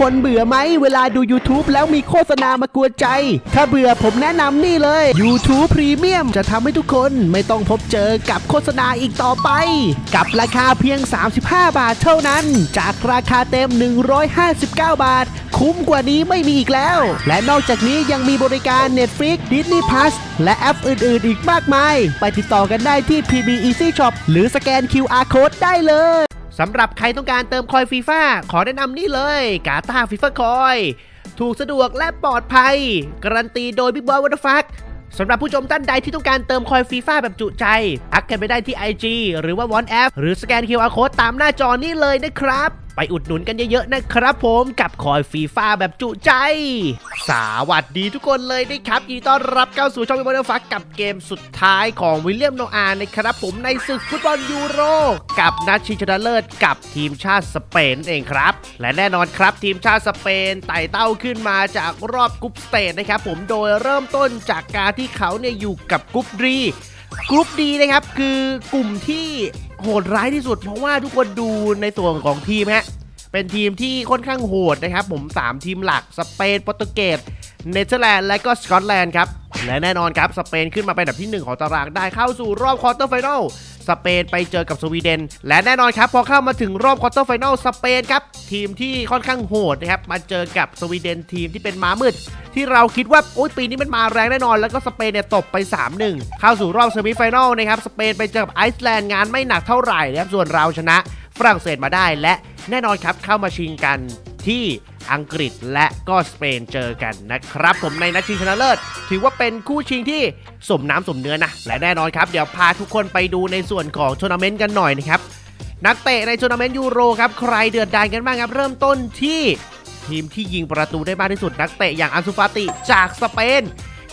คนเบื่อไหมเวลาดู YouTube แล้วมีโฆษณามากวนใจ ถ้าเบื่อผมแนะนำนี่เลย YouTube Premium จะทำให้ทุกคนไม่ต้องพบเจอกับโฆษณาอีกต่อไป กับราคาเพียง 35 บาทเท่านั้น จากราคาเต็ม 159 บาท คุ้มกว่านี้ไม่มีอีกแล้ว และนอกจากนี้ยังมีบริการ Netflix Disney Plus และแอปอื่นๆ อีกมากมาย ไปติดต่อกันได้ที่ PB Easy Shop หรือสแกน QR Code ได้เลย สำหรับใครต้องการเติมคอยฟีฟ่าขอแนะนำนี่เลยกาตาฟีฟ่าคอย ถูกสะดวกและปลอดภัย การันตีโดย Big Boy w a t e r f u c k สำหรับผู้ชมท่านใดที่ต้องการเติมคอยฟีฟ่าแบบจุใจ อักกันไปได้ที่ IG หรือว่า w a t s a p หรือสแกน QR Code ตามหน้าจอนี้เลยนะครับ ไปอุดหนุนกันเยอะๆนะครับผมกับคอยฟีฟ่าแบบจุใจ สวัสดีทุกคนเลยนะครับยินดีต้อนรับเข้าสู่ช่องวิวเดอร์ฟักกับเกมสุดท้ายของวิลเลียมโนอาห์นะครับผมในศึกฟุตบอลยูโร กับนัดชิงชนะเลิศกับทีมชาติสเปนนั่นเองครับ และแน่นอนครับทีมชาติสเปนไต่เต้าขึ้นมาจากรอบกรุ๊ปสเตจนะครับผมโดยเริ่มต้นจากการที่เขาเนี่ยอยู่กับกรุ๊ปดี กรุ๊ปดีนะครับคือกลุ่มที่โหดร้ายที่สุด เพราะว่าทุกคนดูในส่วนของทีมฮะเป็นทีมที่ค่อนข้างโหดนะครับผม 3 ทีมหลักสเปนโปรตุเกสเนเธอร์แลนด์และก็สกอตแลนด์ครับและแน่นอนครับสเปนขึ้นมาเป็นอันดับที่ 1 ของตารางได้เข้าสู่รอบควอเตอร์ไฟนอล สเปนไปเจอกับสวีเดน และแน่นอนครับ พอเข้ามาถึงรอบควอเตอร์ไฟนอลสเปนครับ ทีมที่ค่อนข้างโหดนะครับ มาเจอกับสวีเดนทีมที่เป็นม้ามืด ที่เราคิดว่าโอ้ยปีนี้มันมาแรงแน่นอน แล้วก็สเปนเนี่ยตบไป 3-1 เข้าสู่รอบเซมิไฟแนลนะครับสเปนไปเจอกับไอซ์แลนด์งานไม่หนักเท่าไหร่นะครับส่วนเราชนะฝรั่งเศสมาได้และแน่นอนครับเข้ามาชิงกัน ที่อังกฤษและก็สเปนเจอกันนะครับ ผมในนัดชิงชนะเลิศ ถือว่าเป็นคู่ชิงที่สมน้ำสมเนื้อนะ และแน่นอนครับ เดี๋ยวพาทุกคนไปดูในส่วนของทัวร์นาเมนต์กันหน่อยนะครับ นักเตะในทัวร์นาเมนต์ยูโรครับ ใครเดือดดานกันบ้างครับ เริ่มต้นที่ทีมที่ยิงประตูได้มากที่สุดนักเตะอย่างอันซูฟาติจากสเปน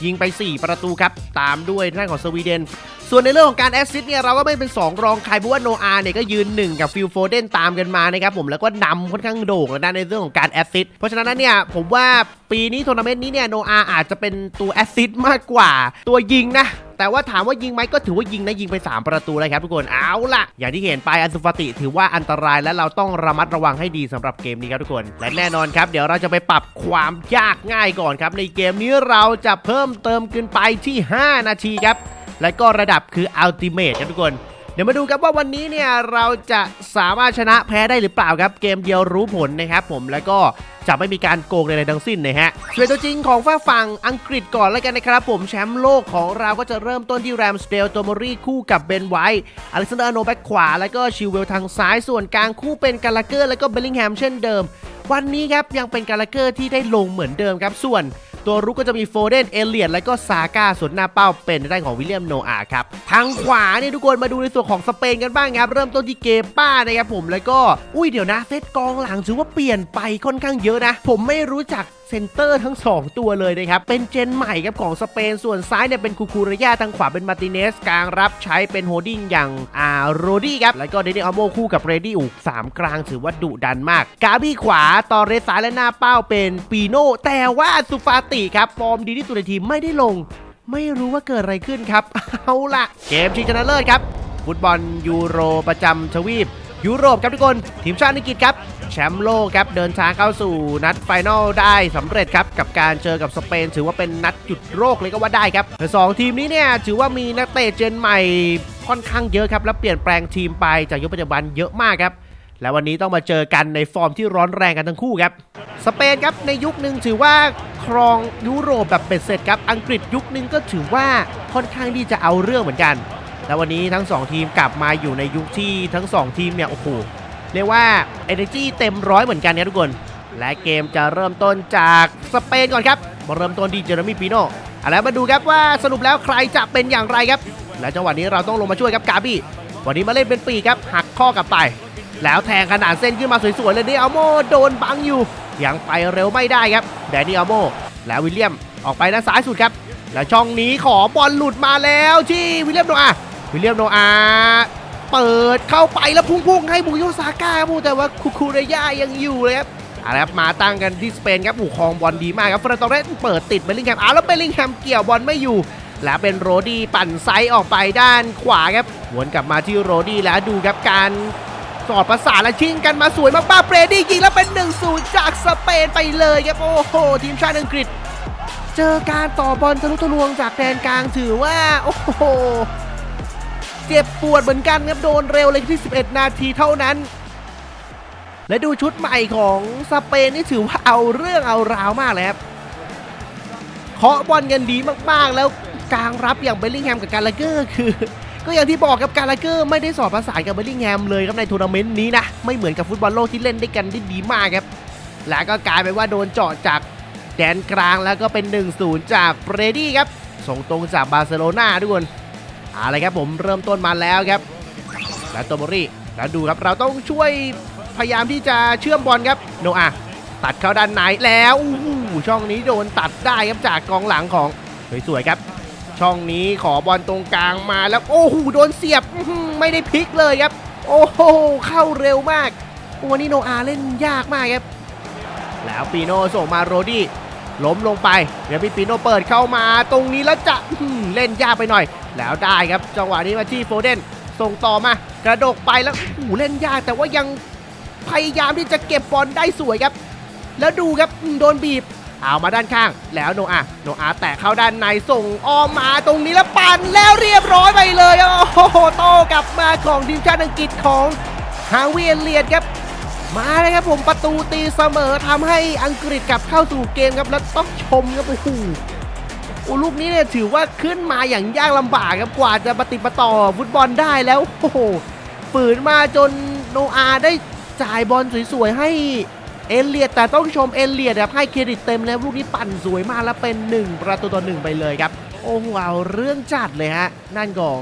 ยิงไป 4 ประตูครับ ตามด้วยท่านของสวีเดน ส่วนในเรื่องของการแอสซิสต์เนี่ยเราก็ไม่เป็น 2 รองใครเพราะว่าโนอาเนี่ยก็ยืน 1 กับฟิลโฟเดนตามกันมานะครับผมแล้วก็นำค่อนข้างโด่งแล้วนะในเรื่องของการแอสซิสต์เพราะฉะนั้นเนี่ยผมว่าปีนี้ทัวร์นาเมนต์นี้เนี่ยโนอาอาจจะเป็นตัวแอสซิสต์มากกว่าตัวยิงนะ แต่ว่าถามว่ายิงไหมก็ถือว่ายิงนะยิงไป 3 ประตูเลยครับทุกคนเอาล่ะ อย่างที่เห็นไปอันสุฟติถือว่าอันตรายและเราต้องระมัดระวังให้ดีสำหรับเกมนี้ครับทุกคนและแน่นอนครับเดี๋ยวเราจะไปปรับความยากง่ายก่อนครับในเกมนี้เราจะเพิ่มเติมขึ้นไปที่ 5 นาทีครับและก็ระดับคืออัลติเมทครับทุกคน เดี๋ยวมาดูครับว่าวันนี้เนี่ยเราจะสามารถชนะแพ้ได้หรือเปล่าครับ เกมเดียวรู้ผลนะครับผมแล้วก็จะไม่มีการโกงใดๆทั้งสิ้นนะฮะส่วนตัวจริงของฝ้าฝั่งอังกฤษก่อนแล้วกันนะครับผมแชมป์โลกของเราก็จะเริ่มต้นที่แรมสเดลโตมอรี่คู่กับเบนไวท์อเล็กซานเดอร์โนแบ็กขวา แล้วก็ชิวเวลทางซ้ายส่วนกลางคู่เป็นกาลาเกอร์แล้วก็เบลลิงแฮมเช่นเดิม วันนี้ครับยังเป็นกาลาเกอร์ที่ได้ลงเหมือนเดิมครับส่วน ตัวรุกก็จะมีโฟเดน เอเลียนและก็ซาก้าส่วนหน้าเป้าเป็นได้ของวิลเลียมโนอาครับ ทางขวาเนี่ยทุกคนมาดูในส่วนของสเปนกันบ้างครับ เริ่มต้นที่เกป้านะครับผมแล้วก็ อุ้ยเดี๋ยวนะ เซตกองหลังถือว่าเปลี่ยนไปค่อนข้างเยอะนะ ผมไม่รู้จัก เซนเตอร์ทั้ง 2 ตัวเลยนะครับ เป็นเจนใหม่ครับของสเปน ส่วนซ้ายเนี่ยเป็นคูคูเรยาทางขวาเป็นมาติเนส กลางรับใช้เป็นโฮดดิ้งอย่างอ่าโรดี้ครับ แล้วก็เดนิอัลโมคู่กับเรดี้อูกสามกลางถือว่าดุดันมาก กาบี้ขวาตอเรสซ้ายและหน้าเป้าเป็นปีโน่แต่ว่าสุฟาติครับฟอร์มดีที่สุดในทีมไม่ได้ลง ไม่รู้ว่าเกิดอะไรขึ้นครับเอาละเกมชิงชนะเลิศครับฟุตบอลยูโรประจำทวีป ยุโรปครับทุกคน ทีมชาติอังกฤษครับ แชมป์โลกครับ เดินทางเข้าสู่นัดไฟนอลได้สำเร็จครับ กับการเจอกับสเปน ถือว่าเป็นนัดจุดโรคเลยก็ว่าได้ครับสองทีมนี้เนี่ยถือว่ามีนักเตะเจนใหม่ค่อนข้างเยอะครับ และเปลี่ยนแปลงทีมไปจากยุคปัจจุบันเยอะมากครับและวันนี้ต้องมาเจอกันในฟอร์มที่ร้อนแรงกันทั้งคู่ครับ สเปนครับในยุคหนึ่งถือว่าครองยุโรปแบบเป็ดเสร็จครับ อังกฤษยุคหนึ่งก็ถือว่าค่อนข้างที่จะเอาเรื่องเหมือนกัน แล้ววันนี้ทั้ง 2 ทีมกลับมาอยู่ในยุคที่ทั้ง 2 ทีมเนี่ยโอ้โหเรียกว่า energy เต็มร้อยเหมือนกันครับทุกคน และเกมจะเริ่มต้นจากสเปนก่อนครับมาเริ่มต้นที่เจอร์มี่ปีโน่เอาแล้วมาดูครับว่าสรุปแล้วใครจะเป็นอย่างไรครับ และจังหวะนี้เราต้องลงมาช่วยครับกาบี้วันนี้มาเล่นเป็นปีครับหักข้อกลับไป แล้วแทงขนาดเส้นขึ้นมาสวยๆเลยนี่อัลโมโดนบังอยู่ยังไปเร็วไม่ได้ครับแดนนี่อัลโมแล้ววิลเลียมออกไปด้านซ้ายสุดครับ แล้วช่องนี้ขอบอลหลุดมาแล้วที่วิลเลียมโนอาห์ วิลเลียมโนอาเปิดเข้าไปแล้วพุ่งๆให้บุโยซาก้าครับแต่ว่าคูคูเรย่ายังอยู่เลยครับอาครับมาตั้งกันที่สเปนครับผูครองบอลดีมากครับฟรานตอเรสเปิดติดเบลลิงแฮมอ้าวแล้วเบลลิงแฮมเกี่ยวบอลไม่อยู่ แล้วเป็นโรดี้ปั่นไซส์ออกไปด้านขวาครับวนกลับมาที่โรดี้แล้วดูครับการสอดประสานและชิงกันมาสวยมากๆเบรดี้ยิงแล้วเป็น 1-0 จากสเปนไปเลยครับโอ้โหทีมชาติอังกฤษ เจอการต่อบอลทะลุทะลวงจากแดนกลางถือว่า โอ้โห เจ็บปวดเหมือนกันครับโดนเร็วเลยที่ 11 นาทีเท่านั้น และดูชุดใหม่ของสเปนนี่ถือว่าเอาเรื่องเอาราวมากเลยครับเคาะบอลกันดีมากๆ แล้วกลางรับอย่างเบลลิงแฮมกับการลาเกอร์คือ ก็อย่างที่บอกครับการลาเกอร์ไม่ได้สอดประสานกับเบลลิงแฮมเลยครับในทัวร์นาเมนต์นี้นะไม่เหมือนกับฟุตบอลโลกที่เล่นได้กันได้ดีมากครับแล้วก็กลายเป็นว่าโดนเจาะจากแดนกลางแล้วก็เป็น 1-0 จากเบรดี้ครับส่งตรงจากบาร์เซโลนาทุกคน เอาละครับผมเริ่มต้นมาแล้วครับและโตโมรี่แล้วดูครับเราต้องช่วยพยายามที่จะเชื่อมบอลครับโนอาตัดเข้าด้านในแล้วอู้หูช่องนี้โดนตัดได้ครับจากกองหลังของสวยๆครับ ช่องนี้ขอบอลตรงกลางมาแล้วโอ้โหโดนเสียบไม่ได้พลิกเลยครับ โอ้โหเข้าเร็วมากวันนี้โนอาเล่นยากมากครับ แล้วปีโนส่งมาโรดี้ ล้มลงไป เดี๋ยวพี่ปีโนเปิดเข้ามาตรงนี้แล้วจะเล่นยากไปหน่อย แล้วได้ครับจังหวะนี้มาที่โฟเดนส่งต่อมากระโดกไปแล้วโอ้เล่นยากแต่ว่ายังพยายามที่จะเก็บบอลได้สวยครับ แล้วดูครับโดนบีบเอามาด้านข้าง แล้วโนอาโนอาแตะเข้าด้านในส่งอ้อมมาตรงนี้แล้วปั่นแล้วเรียบร้อยไปเลยโอ้โหโตกลับมาของทีมชาติอังกฤษของฮาวิเอเลียนครับ มาเลยครับผมประตูตีเสมอทำให้อังกฤษกลับเข้าสู่เกมครับแล้วต้องชมครับโอ้โหโอ้ลูกนี้เนี่ยถือว่าขึ้นมาอย่างยากลำบากครับกว่าจะปฏิปต่อฟุตบอลได้แล้วโอ้โหฝืนมาจนโนอาได้จ่ายบอลสวยๆให้เอเลียดแต่ต้องชมเอเลียดครับให้เครดิตเต็มแล้วลูกนี้ปั่นสวยมากแล้วเป็น 1 ประตูต่อหนึ่งไปเลยครับ โอ้โหเอาเรื่องจัดเลยฮะนั่นของ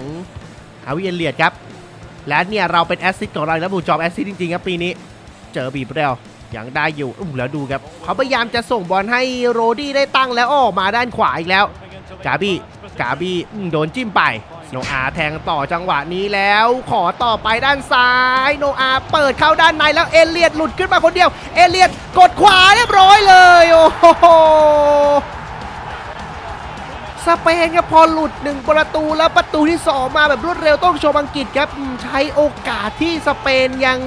ฮาวิเอเลียดครับ และเนี่ยเราเป็นแอสซิสต์ของเราแล้วบูจอบแอสซิสต์จริงๆครับปีนี้ เจอบีบเร็วยังได้อยู่อู้แล้วดูครับเขาพยายามจะส่งบอลให้โรดี้ได้ตั้งแล้วออกมาด้านขวาอีกแล้ว กาบี้กาบี้อืมโดนจิ้มไปโนอาแทงต่อจังหวะนี้แล้ว ขอต่อไปด้านซ้าย โนอาเปิดเข้าด้านในแล้วเอเลียดหลุดขึ้นมาคนเดียว เอเลียดกดขวาเรียบร้อยเลย โอ้โหสเปนครับพอหลุดหนึ่งประตูแล้วประตูที่ 2 มาแบบรวดเร็วต้องชมอังกฤษครับใช้โอกาสที่สเปนยัง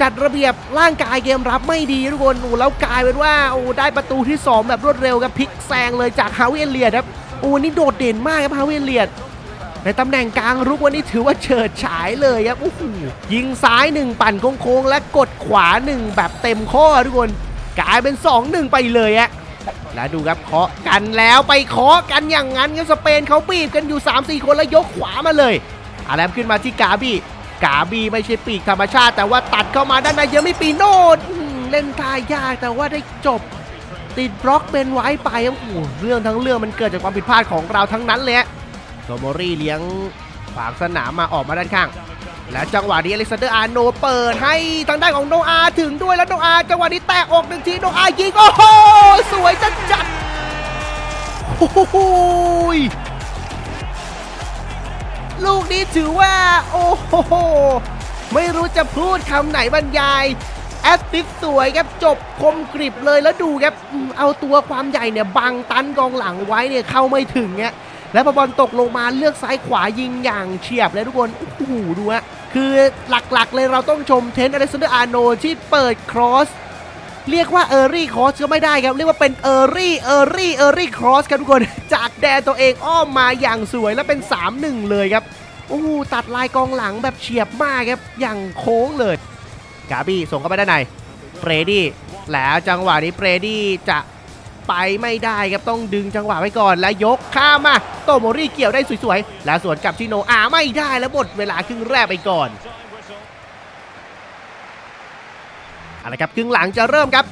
จัดระเบียบร่างกายเกมรับไม่ดีทุกคนโอ้แล้วกลายเป็นว่าโอ้ได้ประตูที่ 2 แบบรวดเร็วครับพลิกแซงเลยจากฮาวิเอเลียดครับโอ้นี่โดดเด่นมากครับฮาวิเอเลียดในตำแหน่งกลางรุกวันนี้ถือว่าเฉิดฉายเลยครับโอ้โหยิงซ้ายหนึ่งปั่นโค้งๆและกดขวาหนึ่งแบบเต็มข้อทุกคนกลายเป็น 2-1 ไปเลยอะแล้วดูครับเคาะกันแล้วไปเคาะกันอย่างนั้นครับสเปนเขาบีบกันอยู่ 3-4 คนแล้วยกขวามาเลยอาแลมขึ้นมาที่กาบี กาบีไม่ใช่ปีกธรรมชาติแต่ว่าตัดเข้ามาด้านในยังไม่ปีโน่อื้อหือเล่นท่ายากแต่ว่าได้จบ ติดบล็อกเป็นไว้ไปโอ้โหเรื่องทั้งเรื่องมันเกิดจากความผิดพลาดของเราทั้งนั้นเลยโตโมรี่เลี้ยงขวางสนามมาออกมาด้านข้าง แล้วจังหวะนี้อเล็กซานเดอร์อาร์โนเปิดให้ทางด้านของโนอาถึงด้วยแล้วโนอาจังหวะนี้แตะออกหนึ่งทีโนอายิงโอ้โหสวยจัดจัดโอ้โห ถือว่าโอ้โห ไม่รู้จะพูดคำไหนบรรยาย แอสซิสสวยครับจบคมกริบเลยแล้วดูครับเอาตัวความใหญ่เนี่ยบังตันกองหลังไว้เนี่ยเข้าไม่ถึงเนี่ยแล้วพอบอลตกลงมาเลือกซ้ายขวายิงอย่างเฉียบเลยทุกคนโอ้โหดูฮะคือหลักๆเลยเราต้องชมเทนอเล็กซานเดอร์อาโนที่เปิดครอสเรียกว่าเออร์รี่ครอสก็ไม่ได้ครับ เรียกว่าเป็นเออร์รี่เออร์รี่เออร์รี่ครอสครับทุกคน จากแดนตัวเองอ้อมมาอย่างสวยแล้วเป็น 3-1 เลยครับ โอ้โหตัดลายกองหลังแบบเฉียบมากครับ อย่างโค้งเลย กาบี้ส่งเข้าไปด้านในเฟรดี้แล้วจังหวะนี้เฟรดี้จะไปไม่ได้ครับต้องดึงจังหวะไว้ก่อนแล้วยกข้ามมาโตโมรี่เกี่ยวได้สวยๆ แล้วสวนกับชิโนอาไม่ได้แล้วหมดเวลาครึ่งแรกไปก่อนอาละครับครึ่งหลังจะเริ่มครับ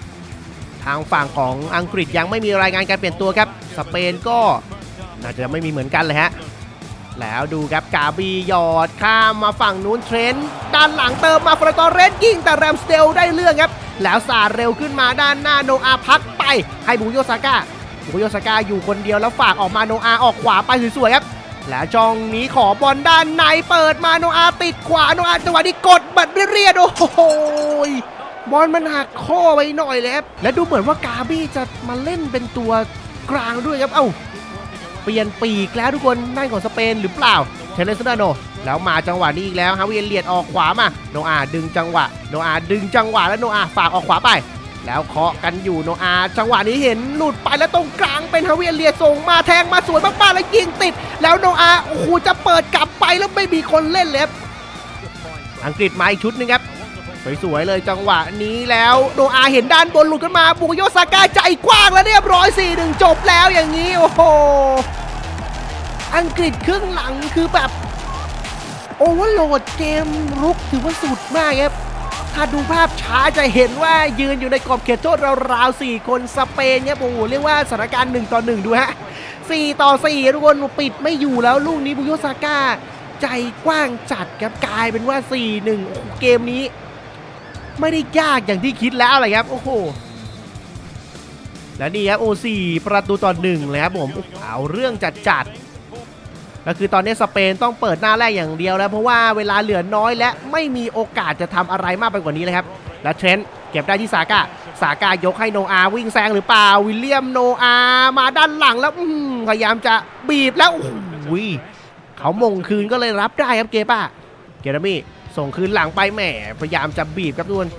ทางฝั่งของอังกฤษยังไม่มีรายงานการเปลี่ยนตัวครับ สเปนก็น่าจะไม่มีเหมือนกันเลยฮะ แล้วดูครับกาบีหยอดข้ามมาฝั่งนู้นเทรนต์ด้านหลังเติมมาฟรตอเรสยิงแต่แรมสเตลได้เรื่องครับ แล้วสาดเร็วขึ้นมาด้านหน้าโนอาพักไป ให้บุโยซาก้าบุโยซาก้าอยู่คนเดียวแล้วฝากออกมาโนอาออกขวาไปสวยๆครับแล้วจองนี้ขอบอลด้านในเปิดมาโนอาติดขวาโนอาจังหวะนี้กดบัดเรียดๆโอ้โหบอลมันหักข้อไปหน่อยเลยครับและดูเหมือนว่ากาบี้จะมาเล่นเป็นตัวกลางด้วยครับเอ้า ปลี่ยนปีกแล้วทุกคนนั่นของสเปนหรือเปล่าเทเลสนาโนแล้วมาจังหวะนี้อีกแล้วฮาวิเอเลียดออกขวามาโนอาดึงจังหวะโนอาดึงจังหวะแล้วโนอาฝากออกขวาไป แล้วเคาะกันอยู่โนอาจังหวะนี้เห็นหลุดไปแล้วตรงกลางเป็นฮาวิเอเลียดส่งมาแทงมาสวยมากๆแล้วยิงติด แล้วโนอาโอ้โหจะเปิดกลับไปแล้วไม่มีคนเล่นเลยอังกฤษมาอีกชุดหนึงครับสวยๆเลยจังหวะนี้แล้วโนอาเห็นด้านบนหลุดขึ้นมาบุกโยซาก้าใจกว้างแล้วเรียบร้อย4ี่หนึ่งจบแล้วอย่างนี้ โอ้โห อังกฤษครึ่งหลังคือแบบโอเวอร์โหลดเกมรุกถือว่าสุดมากครับ ถ้าดูภาพช้าจะเห็นว่ายืนอยู่ในกรอบเขตโทษราวๆ 4 คนสเปนเนี่ยโอ้โหเรียกว่าสถานการณ์ 1 ต่อ 1 ดูฮะ 4 ต่อ 4 ทุกคนปิดไม่อยู่แล้วลูกนี้บุกโยซาก้า ใจกว้างจัดครับกลายเป็นว่า 4-1โอ้เกมนี้ ไม่ได้ยากอย่างที่คิดแล้วเลยครับ โอ้โหและนี่ครับโอซีประตูต่อหนึ่งเลยครับผมเอาเรื่องจัดจัด ก็คือตอนนี้สเปนต้องเปิดหน้าแรกอย่างเดียวแล้ว เพราะว่าเวลาเหลือน้อยและไม่มีโอกาสจะทำอะไรมากไปกว่านี้เลยครับ และเทรนต์เก็บได้ที่ซาก้าซาก้ายกให้โนอาวิ่งแซงหรือเปล่า วิลเลียมโนอามาด้านหลังแล้วพยายามจะบีบแล้วโอ้โหเขามงคืนก็เลยรับได้ครับเกป้าเกรามี่ส่งคืนหลังไปแหมพยายามจะบีบครับทุกคน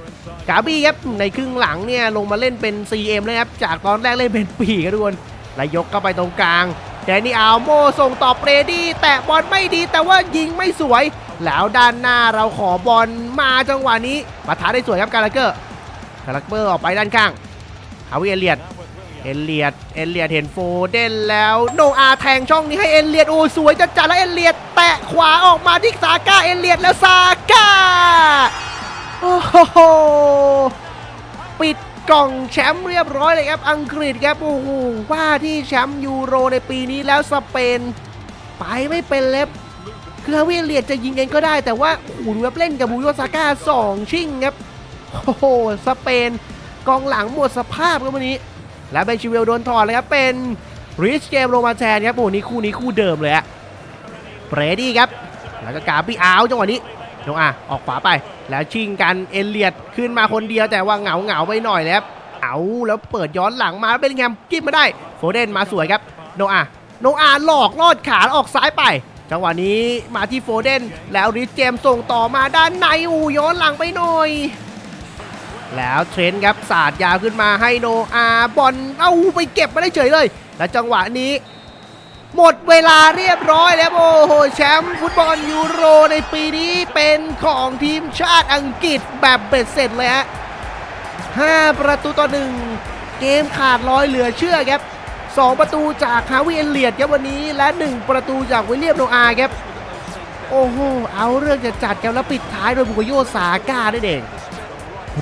กาบี้ครับในครึ่งหลังเนี่ยลงมาเล่นเป็น CM เลยครับจากตอนแรกเล่นเป็นปีกครับทุกคนแล้วยกเข้าไปตรงกลาง ดนนี่อัลโมส่งต่อเปรดี้แตะบอลไม่ดีแต่ว่ายิงไม่สวย แล้วด้านหน้าเราขอบอลมาจังหวะนี้ปะทะได้สวยครับการ์ลเกอร์การ์ลเกอร์ออกไปด้านข้างฮาวิเอเลียดเอเลียดเอเลียดเห็นโฟเดนแล้วโนอาแทงช่องนี้ให้เอเลียดโอ้สวยจัดจ้าแล้วเอเลียดแตะขวาออกมาที่ซาก้าเอเลียดแล้วซาก้าโอ้โหปิด กล่องแชมป์เรียบร้อยเลยครับอังกฤษครับโอ้โหว่าที่แชมป์ยูโรในปีนี้แล้วสเปน ไปไม่เป็นเล็บคือฮาวิเลียดจะยิงเองก็ได้ แต่ว่าโอ้โหดูแบบเล่นกับบูโยซาก้าสองชิ่งครับโอ้โหสเปนกองหลังหมดสภาพครับวันนี้ และเบนชิเวลโดนถอดเลยครับเป็นริชเกมลงมาแทนครับโอ้โหนี่คู่นี้คู่เดิมเลยอะเบรดี้ครับ แล้วก็กาบี้อาวจังหวะนี้ นอาออกขวาไป แล้วชิงกันเอเลียดขึ้นมาคนเดียวแต่ว่าเหงาเหงาไปหน่อยเลยครับเอาแล้วเปิดย้อนหลังมาเป็นแงมกิ้มมาได้โฟเดนมาสวยครับโนอาโนอาหลอกลอดขาออกซ้ายไปจังหวะนี้มาที่โฟเดนแล้วริชเจมส่งต่อมาด้านในอูย้อนหลังไปหน่อย แล้วเทรนต์ครับสาดยาวขึ้นมาให้โนอาบอลเอาไปเก็บมาได้เฉยเลย และจังหวะนี้ หมดเวลาเรียบร้อยแล้วโอ้โหแชมป์ฟุตบอลยูโรในปีนี้เป็นของทีมชาติอังกฤษแบบเบ็ดเสร็จเลยฮะ5ประตูต่อหนึ่งเกมขาดลอยเหลือเชื่อครับ 2 ประตูจากฮาวิเอเลียดครับวันนี้และ 1 ประตูจากวิลเลียมโนอาครับโอ้โหเอาเรื่องจะจัดกันแล้วปิดท้ายโดยบุกโยสาก้าได้เอง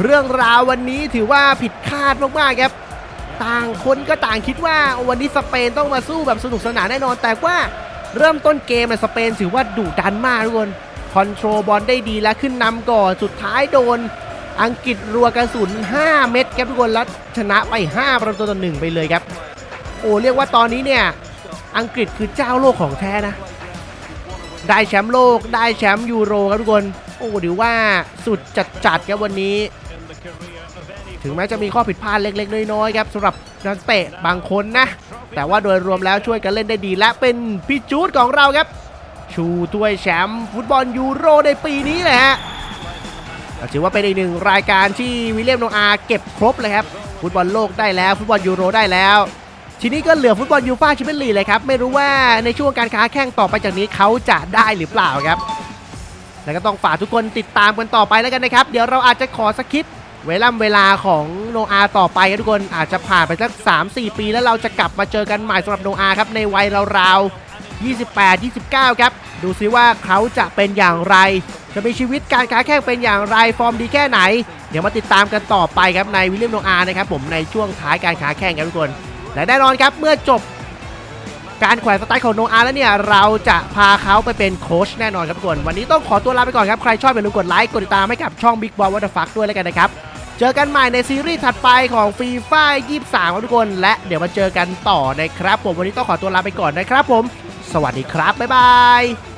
เรื่องราววันนี้ถือว่าผิดคาดมากๆครับ ต่างคนก็ต่างคิดว่าวันนี้สเปนต้องมาสู้แบบสนุกสนานแน่นอน แต่ว่าเริ่มต้นเกมเนี่ยสเปนถือว่าดุดันมากทุกคนคอนโทรลบอลได้ดีและขึ้นนำก่อนสุดท้ายโดน อังกฤษรัวกระสุน 5 เม็ดครับทุกคนแล้วชนะไป 5 ประตูต่อหนึ่งไปเลยครับ โอ้เรียกว่าตอนนี้เนี่ยอังกฤษคือเจ้าโลกของแท้นะ ได้แชมป์โลกได้แชมป์ยูโรครับทุกคน โอ้ถือว่าสุดจัดๆครับวันนี้ ถึงแม้จะมีข้อผิดพลาดเล็กๆ น้อยๆครับสำหรับนักเตะบางคนนะ แต่ว่าโดยรวมแล้วช่วยกันเล่นได้ดีและเป็นพี่จูดของเราครับ ชูถ้วยแชมป์ฟุตบอลยูโรในปีนี้เลยฮะถือว่าเป็นอีกหนึ่งรายการที่วิลเลียมโนอาห์เก็บครบเลยครับฟุตบอลโลกได้แล้วฟุตบอลยูโรได้แล้วทีนี้ก็เหลือฟุตบอลยูฟ่าแชมเปี้ยนลีกเลยครับ ไม่รู้ว่าในช่วงการค้าแข่งต่อไปจากนี้เขาจะได้หรือเปล่าครับ แล้วก็ต้องฝากทุกคนติดตามกันต่อไปแล้วกันนะครับ เดี๋ยวเราอาจจะขอสคริปต์ เวลาเวลาของโนอาต่อไปครับทุกคนอาจจะผ่านไปสัก 3-4 ปี แล้วเราจะกลับมาเจอกันใหม่สำหรับโนอาครับในวัยราวๆ28 29 ครับ ดูซิว่าเขาจะเป็นอย่างไร จะมีชีวิตการค้าแข่งเป็นอย่างไร ฟอร์มดีแค่ไหน เดี๋ยวมาติดตามกันต่อไปครับในวิลเลียมโนอานะครับผมในช่วงท้ายการค้าแข่งครับทุกคน และแน่นอนครับเมื่อจบการแขวนสไตล์ของโนอาแล้วเนี่ย เราจะพาเขาไปเป็นโค้ชแน่นอนครับทุกคน วันนี้ต้องขอตัวลาไปก่อนครับ ใครชอบอย่าลืมกดไลค์ กดติดตามให้กับช่อง Big Ball What the Fuck ด้วยแล้วกันนะครับ เจอกันใหม่ในซีรีส์ถัดไปของฟีฟ่า23ครับทุกคน และเดี๋ยวมาเจอกันต่อนะครับผมวันนี้ต้องขอตัวลาไปก่อนนะครับผม สวัสดีครับ บ๊ายบาย